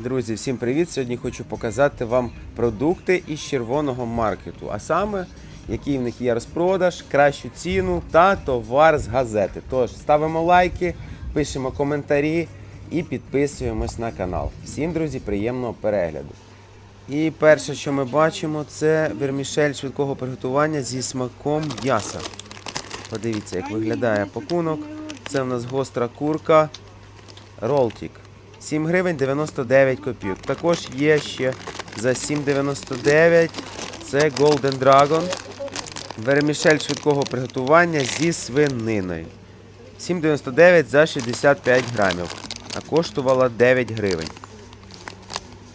Друзі, всім привіт! Сьогодні хочу показати вам продукти із червоного маркету, а саме, який в них є розпродаж, кращу ціну та товар з газети. Тож ставимо лайки, пишемо коментарі і підписуємось на канал. Всім, друзі, приємного перегляду. І перше, що ми бачимо, це вермішель швидкого приготування зі смаком м'яса. Подивіться, як виглядає пакунок. Це в нас гостра курка Ролтік. 7 гривень 99 копійок. Також є ще за 7,99 це Golden Dragon. Вермішель швидкого приготування зі свининою. 7,99 за 65 грамів. А коштувала 9 гривень.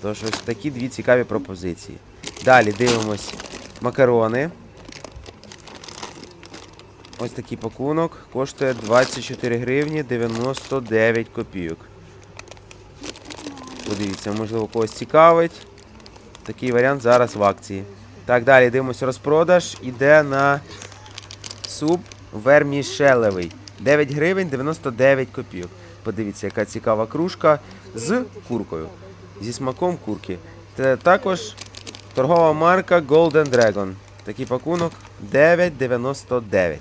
Тож ось такі дві цікаві пропозиції. Далі дивимось макарони. Ось такий пакунок коштує 24 гривні 99 копійок. Подивіться, можливо, когось цікавить. Такий варіант зараз в акції. Так, далі дивимося розпродаж. Іде на суп вермішелевий. 9 гривень 99 копійок. Подивіться, яка цікава кружка з куркою. Зі смаком курки. Це також торгова марка Golden Dragon. Такий пакунок 9,99.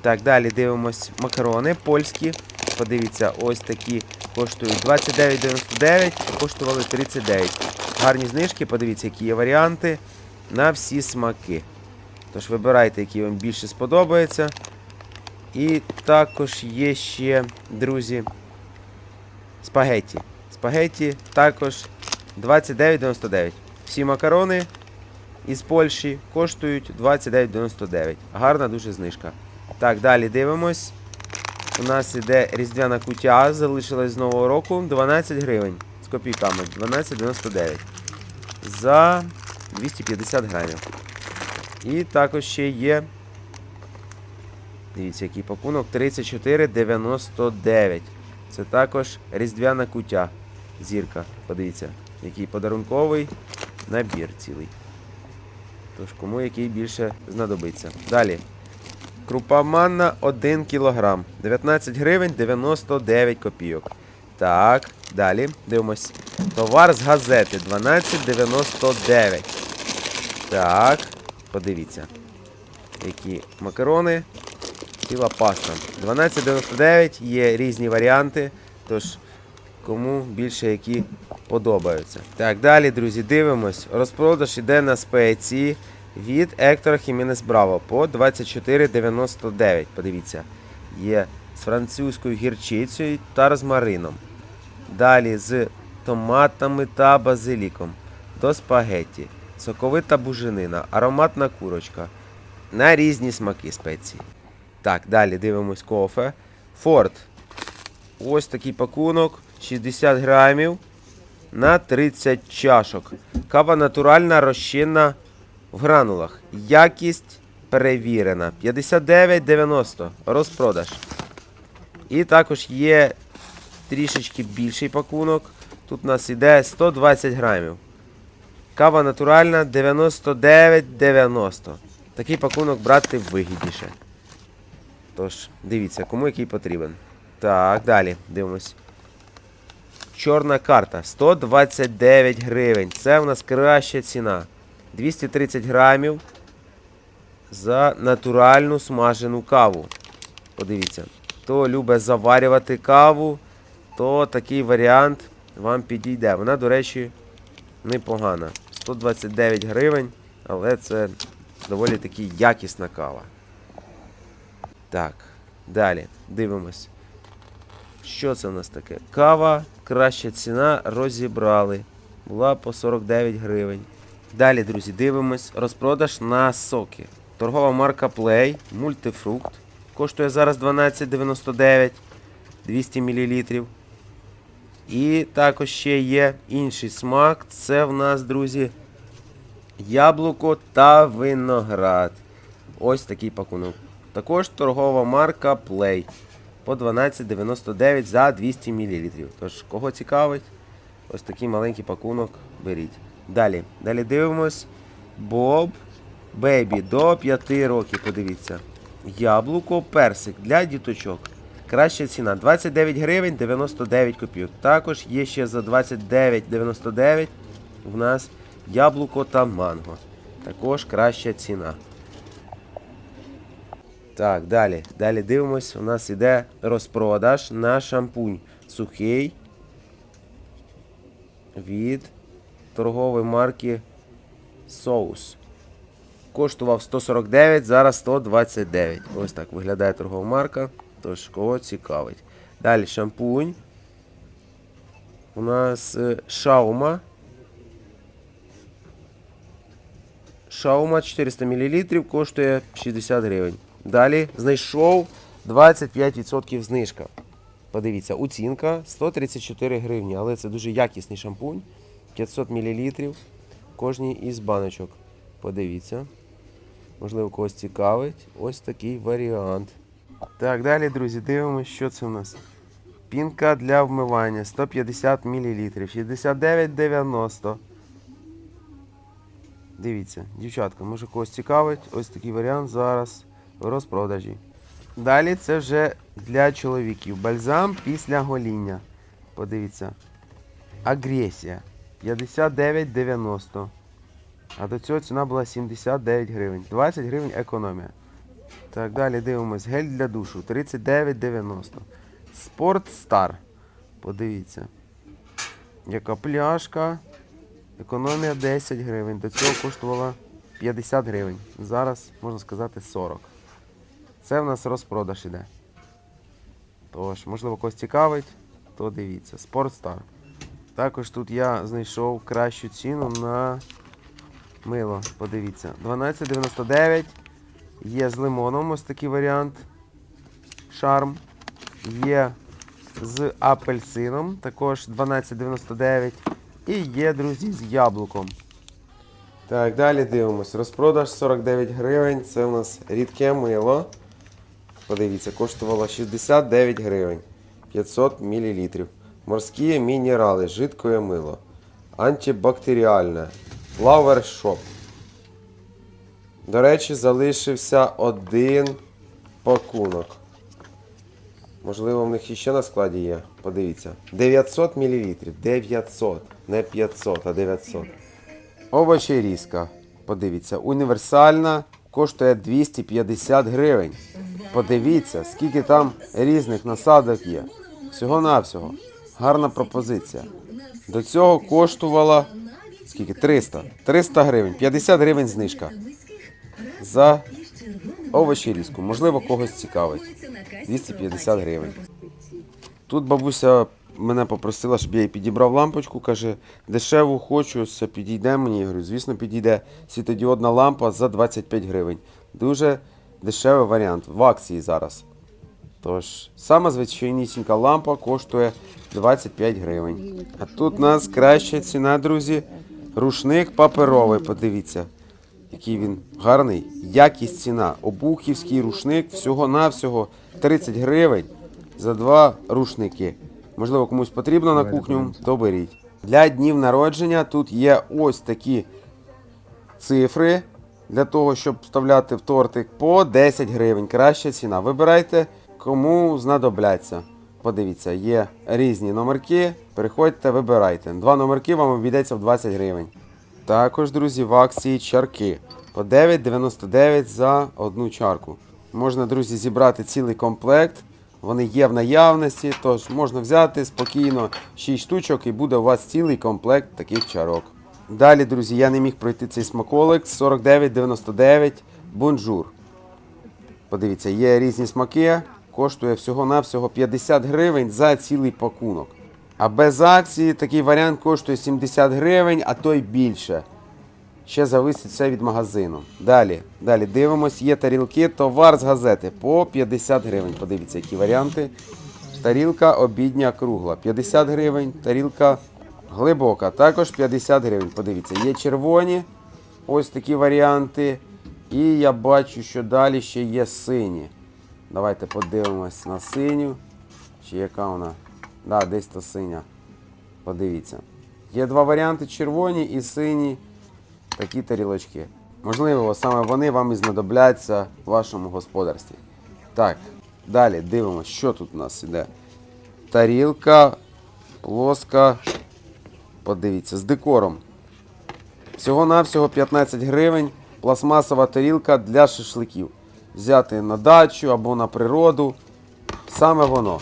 Так, далі дивимось макарони польські. Подивіться, ось такі коштують 29,99, коштували 39. Гарні знижки, подивіться, які є варіанти на всі смаки. Тож вибирайте, який вам більше сподобається. І також є ще, друзі, спагетті. Спагетті також 29,99. Всі макарони із Польщі коштують 29,99. Гарна дуже знижка. Так, далі дивимось. У нас іде різдвяна кутя, залишилась з нового року 12 гривень з копійками. 12,99 за 250 грамів. І також ще є. Дивіться, який пакунок 34,99. Це також різдвяна кутя. Зірка. Подивіться, який подарунковий набір цілий. Тож, кому який більше знадобиться. Далі. Крупа манна 1 кг. 19 гривень 99 копійок. Так, далі дивимось. Товар з газети 12,99. Так, подивіться. Які макарони. Ціла паста. 12,99 є різні варіанти. Тож, кому більше які подобаються. Так, далі, друзі, дивимось. Розпродаж іде на спеції від Ектора Хімінес Браво по 24,99. Подивіться, є з французькою гірчицею та розмарином. Далі з томатами та базиліком до спагетті, соковита буженина, ароматна курочка. На різні смаки спеції. Так, далі дивимось кофе. Форд. Ось такий пакунок. 60 грамів на 30 чашок. Кава натуральна розчинна в гранулах. Якість перевірена. 59,90. Розпродаж. І також є трішечки більший пакунок. Тут у нас іде 120 грамів. Кава натуральна 99,90. Такий пакунок брати вигідніше. Тож, дивіться, кому який потрібен. Так, далі дивимось. Чорна карта 129 гривень. Це в нас краща ціна. 230 грамів за натуральну смажену каву. Подивіться. Хто любить заварювати каву, то такий варіант вам підійде. Вона, до речі, непогана. 129 гривень, але це доволі таки якісна кава. Так, далі дивимось. Що це у нас таке? Кава, краща ціна, розібрали. Була по 49 гривень. Далі, друзі, дивимось. Розпродаж на соки. Торгова марка Play, мультифрукт. Коштує зараз 12,99 200 мл. І також ще є інший смак. Це в нас, друзі, яблуко та виноград. Ось такий пакунок. Також торгова марка Play по 12,99 за 200 мл. Тож, кого цікавить, ось такий маленький пакунок беріть. Далі. Далі дивимось. Боб Бейбі до 5 років. Подивіться. Яблуко, персик для діточок. краща ціна. 29 гривень 99 копійок. Також є ще за 29,99 в нас яблуко та манго. Також краща ціна. Так, далі. Далі дивимось. У нас іде розпродаж на шампунь сухий від торгової марки Соус. Коштував 149, зараз 129. Ось так виглядає торгова марка. Тож, кого цікавить. Далі шампунь. У нас шаума. Шаума 400 мл коштує 60 гривень. Далі знайшов 25% знижка. Подивіться, оцінка 134 гривні, але це дуже якісний шампунь. 500 мл кожній із баночок. Подивіться. Можливо, когось цікавить. Ось такий варіант. Так, далі, друзі, дивимося, що це у нас. Пінка для вмивання 150 мл. 69,90. Дивіться, дівчатка, може когось цікавить. Ось такий варіант зараз в розпродажі. Далі це вже для чоловіків. Бальзам після гоління. Подивіться. Агресія. 59,90. А до цього ціна була 79 гривень. 20 гривень економія. Так, далі дивимось. Гель для душу 39,90. Спорт Стар. Подивіться. Яка пляшка. Економія 10 гривень. До цього коштувала 50 гривень. Зараз, можна сказати, 40. Це в нас розпродаж іде. Тож, можливо, когось цікавить, то дивіться. Спортстар. Також тут я знайшов кращу ціну на мило. Подивіться. 12,99. Є з лимоном ось такий варіант. Шарм. Є з апельсином. Також 12,99. І є, друзі, з яблуком. Так, далі дивимось. Розпродаж 49 гривень. Це у нас рідке мило. Подивіться, коштувало 69 гривень. 500 мл. Морські мінерали, жидкое мило. Антибактеріальне. Flower До речі, залишився один пакунок. Можливо, в них іще на складі є. Подивіться. 900 мл. 900. Не 500, а 900. Овочі різка. Подивіться. Універсальна. Коштує 250 гривень. Подивіться, скільки там різних насадок є. Всього-навсього. Гарна пропозиція. До цього коштувала скільки? 300. 300 гривень. 50 гривень знижка. За овочі різку. Можливо, когось цікавить. 250 гривень. Тут бабуся мене попросила, щоб я їй підібрав лампочку. Каже, дешеву хочу, все підійде мені. Я говорю, звісно, підійде. Світодіодна лампа за 25 гривень. Дуже дешевий варіант. В акції зараз. Тож, сама звичайнісінька лампа коштує 25 гривень. А тут у нас краща ціна, друзі. Рушник паперовий, подивіться. Який він гарний. Якість ціна. Обухівський рушник всього-навсього 30 гривень за два рушники. Можливо, комусь потрібно на кухню, то беріть. Для днів народження тут є ось такі цифри для того, щоб вставляти в тортик по 10 гривень. Краща ціна. Вибирайте, кому знадобляться. Подивіться, є різні номерки. Переходьте, вибирайте. Два номерки вам обійдеться в 20 гривень. Також, друзі, в акції чарки по 9,99 за одну чарку. Можна, друзі, зібрати цілий комплект. Вони є в наявності, тож можна взяти спокійно 6 штучок і буде у вас цілий комплект таких чарок. Далі, друзі, я не міг пройти цей смаколик 49,99 бонжур. Подивіться, є різні смаки, коштує всього-навсього 50 гривень за цілий пакунок. А без акції такий варіант коштує 70 гривень, а то й більше. Ще зависить все від магазину. Далі, далі дивимось, є тарілки, товар з газети по 50 гривень. Подивіться, які варіанти. Тарілка обідня кругла 50 гривень, тарілка глибока, також 50 гривень. Подивіться, є червоні, ось такі варіанти. І я бачу, що далі ще є сині. Давайте подивимось на синю. Чи яка вона? Да, десь та синя. Подивіться. Є два варіанти: червоні і сині. Такі тарілочки. Можливо, саме вони вам і знадобляться в вашому господарстві. Так, Далі дивимося, що тут у нас іде. Тарілка, плоска. Подивіться, з декором. Всього-навсього 15 гривень. Пластмасова тарілка для шашликів. Взяти на дачу або на природу. Саме воно.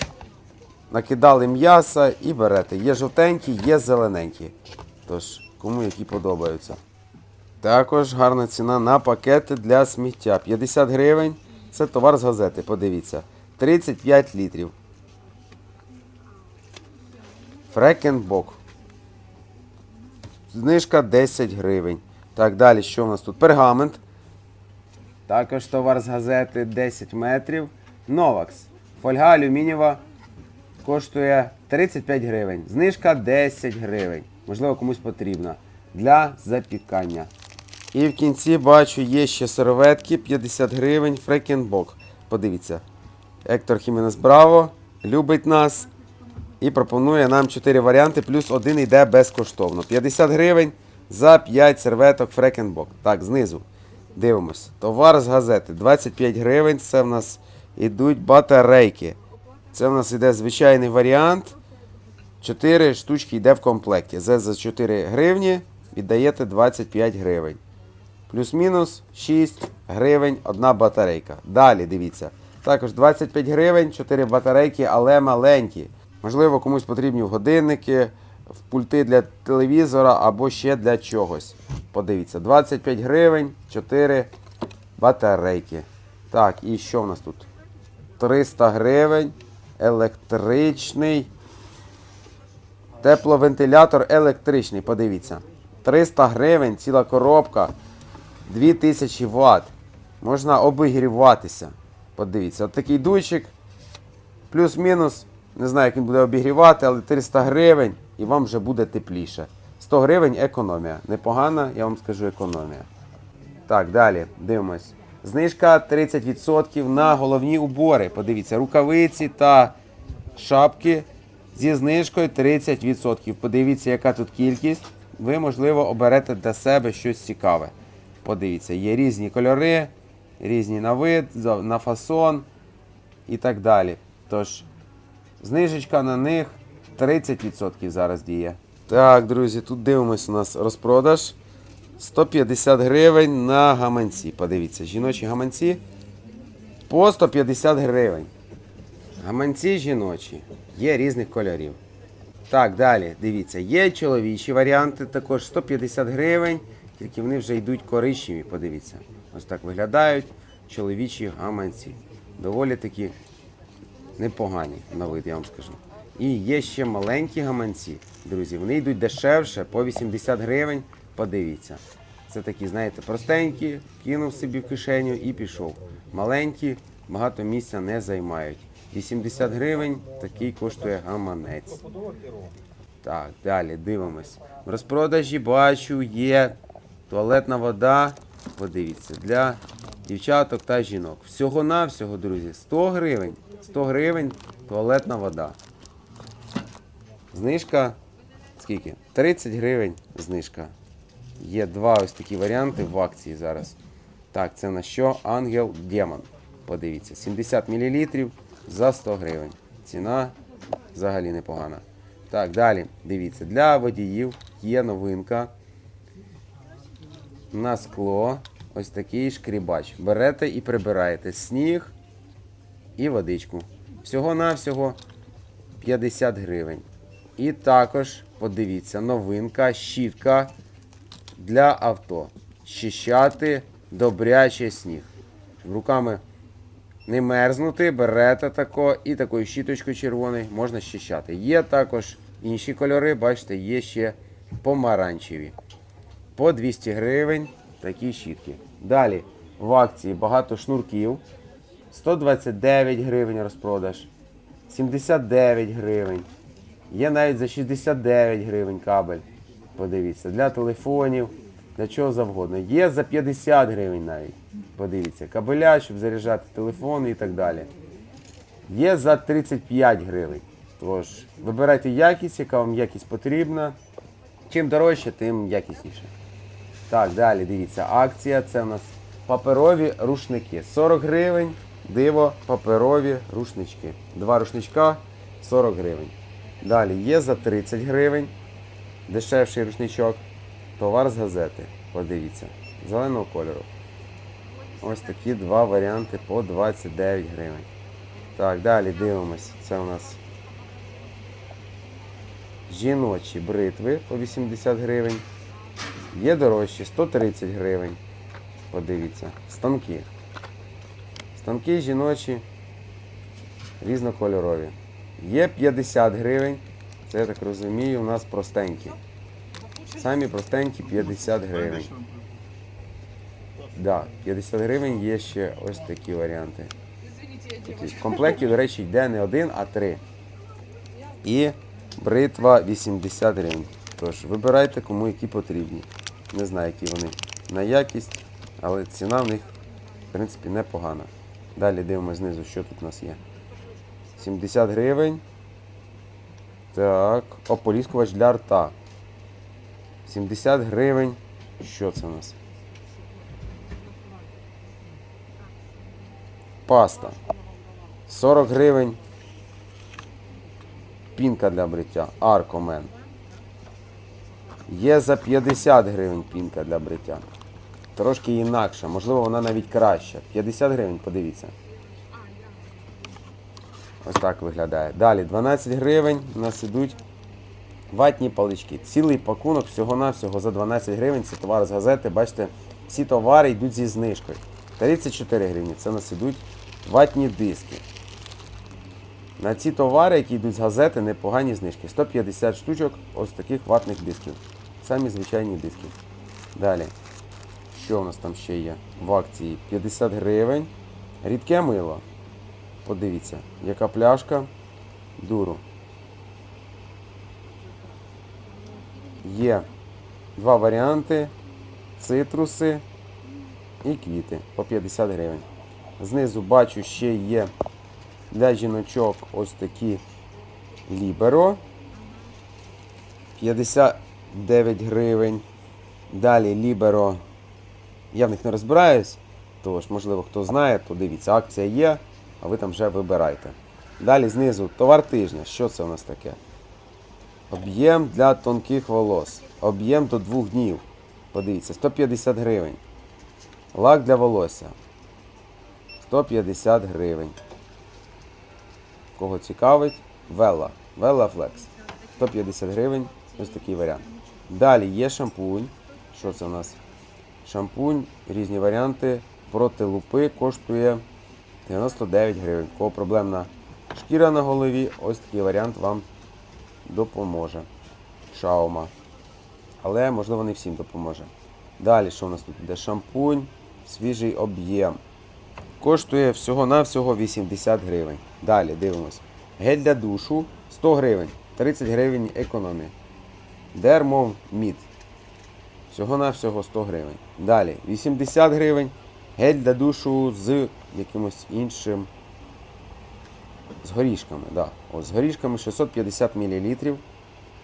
Накидали м'яса і берете. Є жовтенькі, є зелененькі. Тож, кому які подобаються. Також гарна ціна на пакети для сміття. 50 гривень. Це товар з газети, подивіться. 35 літрів. Фрекенбок. Знижка 10 гривень. Так, далі, що в нас тут? Пергамент. Також товар з газети 10 метрів. Новакс. Фольга алюмінієва коштує 35 гривень. Знижка 10 гривень. Можливо, комусь потрібна. Для запікання. І в кінці бачу, є ще серветки 50 гривень. Фрекенбок. Подивіться. Ектор Хіменес Браво любить нас і пропонує нам 4 варіанти, плюс один йде безкоштовно. 50 гривень за 5 серветок Фрекенбок. Так, знизу. Дивимось. Товар з газети 25 гривень. Це в нас ідуть батарейки. Це в нас іде звичайний варіант. 4 штучки йде в комплекті. Це за 4 гривні віддаєте 25 гривень. Плюс-мінус 6 гривень одна батарейка. Далі дивіться. Також 25 гривень, 4 батарейки, але маленькі. Можливо, комусь потрібні в годинники, в пульти для телевізора або ще для чогось. Подивіться, 25 гривень, 4 батарейки. Так, і що в нас тут? 300 гривень, електричний. Тепловентилятор електричний, подивіться. 300 гривень, ціла коробка, 2000 Вт. Можна обігріватися. Подивіться, от такий дуйчик. Плюс-мінус. Не знаю, як він буде обігрівати, але 300 гривень і вам вже буде тепліше. 100 гривень економія. Непогана, я вам скажу, економія. Так, далі, дивимось. Знижка 30% на головні убори. Подивіться, рукавиці та шапки зі знижкою 30%. Подивіться, яка тут кількість. Ви, можливо, оберете для себе щось цікаве. Подивіться, є різні кольори, різні на вид, на фасон і так далі. Тож, знижечка на них 30% зараз діє. Так, друзі, тут дивимось у нас розпродаж. 150 гривень на гаманці. Подивіться, жіночі гаманці по 150 гривень. Гаманці жіночі. Є різних кольорів. Так, далі, дивіться, є чоловічі варіанти, також 150 гривень, тільки вони вже йдуть коричневі, подивіться. Ось так виглядають чоловічі гаманці. Доволі такі непогані на вид, я вам скажу. І є ще маленькі гаманці, друзі. Вони йдуть дешевше, по 80 гривень. Подивіться. Це такі, знаєте, простенькі, кинув собі в кишеню і пішов. Маленькі, багато місця не займають. 80 гривень такий коштує гаманець. Так, далі дивимось. В розпродажі бачу, є туалетна вода. Подивіться, для дівчаток та жінок. Всього-навсього, друзі, 100 гривень. 100 гривень туалетна вода. Знижка скільки? 30 гривень знижка. Є два ось такі варіанти в акції зараз. Так, це на що? Ангел Демон. Подивіться, 70 мл за 100 гривень. Ціна взагалі непогана. Так, далі, дивіться, для водіїв є новинка. На скло ось такий шкрібач. Берете і прибираєте сніг і водичку. Всього-навсього 50 гривень. І також, подивіться, новинка, щітка для авто. Щищати добряче сніг. Руками не мерзнути, берете тако і такою щіточкою червоною можна щищати. Є також інші кольори, бачите, є ще помаранчеві. По 200 гривень такі щітки. Далі в акції багато шнурків. 129 гривень розпродаж. 79 гривень. Є навіть за 69 гривень кабель. Подивіться, для телефонів, для чого завгодно. Є за 50 гривень навіть. Подивіться, кабеля, щоб заряджати телефони і так далі. Є за 35 гривень. Тож, вибирайте якість, яка вам якість потрібна. Чим дорожче, тим якісніше. Так, далі дивіться, акція. Це у нас паперові рушники. 40 гривень Диво, паперові рушнички. Два рушничка 40 гривень. Далі є за 30 гривень. Дешевший рушничок. Товар з газети. Подивіться. Зеленого кольору. Ось такі два варіанти по 29 гривень. Так, далі дивимось. Це у нас жіночі бритви по 80 гривень. Є дорожчі 130 гривень. Подивіться. Станки. Станки жіночі різнокольорові. Є 50 гривень. Це я так розумію, у нас простенькі. Самі простенькі 50 гривень. Да, 50 гривень є ще ось такі варіанти. В комплекті, до речі, йде не один, а три. І бритва 80 гривень. Тож, вибирайте, кому які потрібні. Не знаю, які вони на якість, але ціна в них, в принципі, непогана. Далі дивимося знизу, що тут у нас є. 70 гривень. Так, ополіскувач для рта. 70 гривень. Що це у нас? Паста. 40 гривень. Пінка для бриття. Аркомен. Є за 50 гривень пінка для бриття. Трошки інакша, можливо, вона навіть краща. 50 гривень, подивіться. Ось так виглядає. Далі 12 гривень у нас ідуть ватні палички. Цілий пакунок всього-навсього за 12 гривень. Це товар з газети. Бачите, всі товари йдуть зі знижкою. 34 гривні. Це у нас ідуть ватні диски. На ці товари, які йдуть з газети, непогані знижки. 150 штучок ось таких ватних дисків. Самі звичайні диски. Далі. Що у нас там ще є? В акції 50 гривень. Рідке мило. Подивіться, яка пляшка. Дуру. Є два варіанти. Цитруси і квіти по 50 гривень. Знизу бачу ще є для жіночок ось такі ліберо. 59 гривень. Далі ліберо. Я в них не розбираюсь, тож, можливо, хто знає, то дивіться, акція є, а ви там вже вибирайте. Далі знизу товар тижня. Що це у нас таке? Об'єм для тонких волос. Об'єм до двох днів. Подивіться, 150 гривень. Лак для волосся. 150 гривень. Кого цікавить? Велла. Велла Flex. 150 гривень. Ось такий варіант. Далі є шампунь. Що це у нас? Шампунь, різні варіанти. Проти лупи коштує 99 гривень. Кого проблемна шкіра на голові, ось такий варіант вам допоможе. Шаума. Але, можливо, не всім допоможе. Далі, що у нас тут іде? Шампунь, свіжий об'єм. Коштує всього-навсього 80 гривень. Далі дивимось. Гель для душу 100 гривень. 30 гривень економії. Дермов мід. Всього-навсього 100 гривень. Далі 80 гривень. Гель для душу з якимось іншим. З горішками. Да. Ось, з горішками 650 мл.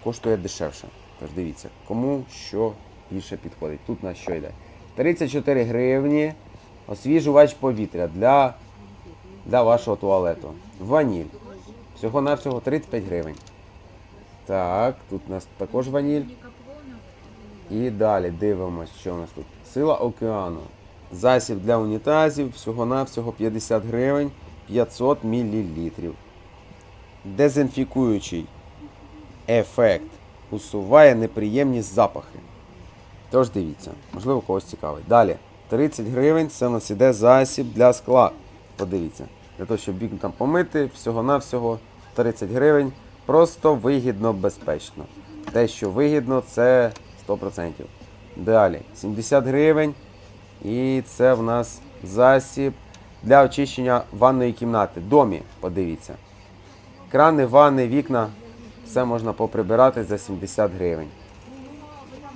Коштує дешевше. Тож дивіться, кому що більше підходить. Тут на що йде. 34 гривні. Освіжувач повітря для, для вашого туалету. Ваніль. Всього-навсього 35 гривень. Так, тут у нас також ваніль. І далі дивимось, що у нас тут. Сила океану. Засіб для унітазів, всього-навсього 50 гривень, 500 мл. Дезінфікуючий ефект усуває неприємні запахи. Тож дивіться, можливо, когось цікавить. Далі, 30 гривень це у нас іде засіб для скла. Подивіться. Для того, щоб вікна там помити, всього-навсього 30 гривень. Просто вигідно, безпечно. Те, що вигідно, це 100%. Далі, 70 гривень. І це в нас засіб для очищення ванної кімнати. Домі, подивіться. Крани, ванни, вікна, все можна поприбирати за 70 гривень.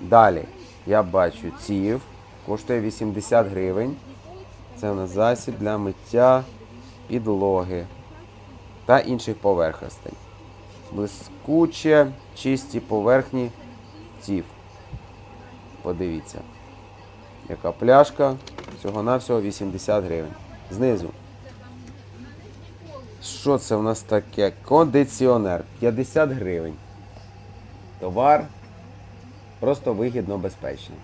Далі я бачу ців, коштує 80 гривень. Це у нас засіб для миття підлоги та інших поверхностей. Блискуче, чисті поверхні ців. Подивіться. Яка пляшка, всього-навсього 80 гривень. Знизу Що це у нас таке? Кондиціонер 50 гривень. Товар просто вигідно безпечний.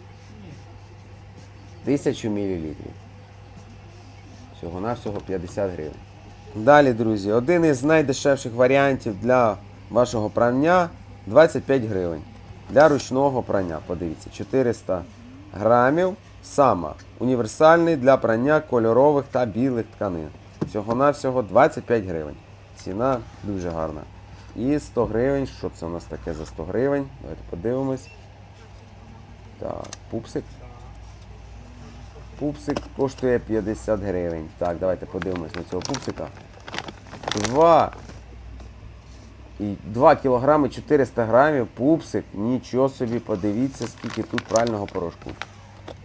1000 мл. Всього-навсього 50 гривень. Далі, друзі, один із найдешевших варіантів для вашого прання 25 гривень. Для ручного прання, подивіться, 400 грамів. Сама універсальний для прання кольорових та білих тканин. Всього-навсього 25 гривень. Ціна дуже гарна. І 100 гривень. Що це у нас таке за 100 гривень? Давайте подивимось. Так, пупсик. Пупсик коштує 50 гривень. Так, давайте подивимось на цього пупсика. 2. І 2 кілограми 400 грамів пупсик. Нічого собі, подивіться, скільки тут прального порошку.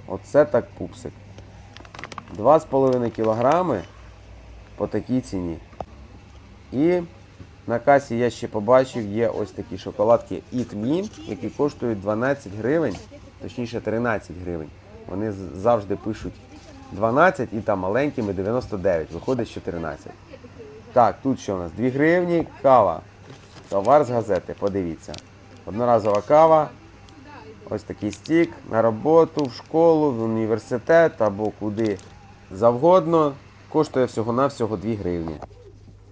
Оце так пупсик. 2,5 кілограми по такій ціні. І на касі я ще побачив, є ось такі шоколадки Eat Me, які коштують 12 гривень, точніше 13 гривень. Вони завжди пишуть 12 і там маленькими 99, виходить 14. Так, тут що у нас? 2 гривні, кава. Товар з газети, подивіться. Одноразова кава, ось такий стік на роботу, в школу, в університет або куди завгодно. Коштує всього-навсього 2 гривні.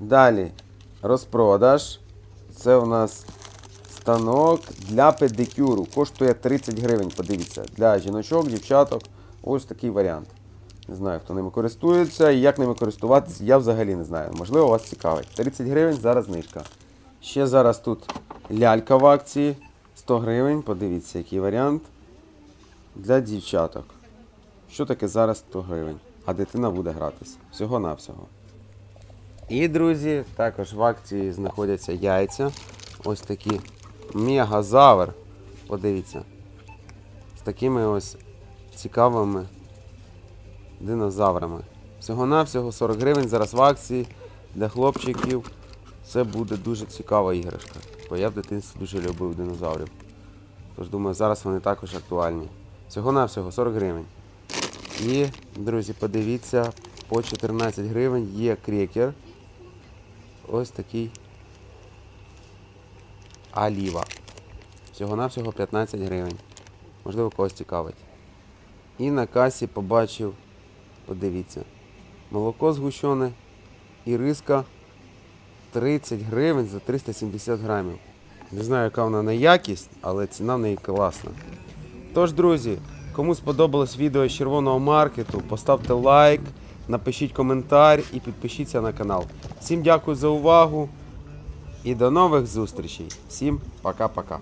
Далі розпродаж. Це у нас станок для педикюру. Коштує 30 гривень, подивіться. Для жіночок, дівчаток. Ось такий варіант. Не знаю, хто ними користується і як ними користуватися, я взагалі не знаю. Можливо, вас цікавить. 30 гривень зараз знижка. Ще зараз тут лялька в акції. 100 гривень, подивіться, який варіант. Для дівчаток. Що таке зараз 100 гривень? А дитина буде гратись. Всього-навсього. І, друзі, також в акції знаходяться яйця. Ось такі мегазавр. Подивіться. З такими ось цікавими динозаврами. Всього-навсього 40 гривень зараз в акції для хлопчиків. Це буде дуже цікава іграшка. Бо я в дитинстві дуже любив динозаврів. Тож думаю, зараз вони також актуальні. Всього-навсього 40 гривень. І, друзі, подивіться, по 14 гривень є крекер. Ось такий оліва. Всього-навсього 15 гривень. Можливо, когось цікавить. І на касі побачив, подивіться, молоко згущене і риска 30 гривень за 370 грамів. Не знаю, яка вона на якість, але ціна в неї класна. Тож, друзі, кому сподобалось відео з червоного маркету, поставте лайк, напишіть коментар і підпишіться на канал. Всім дякую за увагу і до нових зустрічей. Всім пока-пока.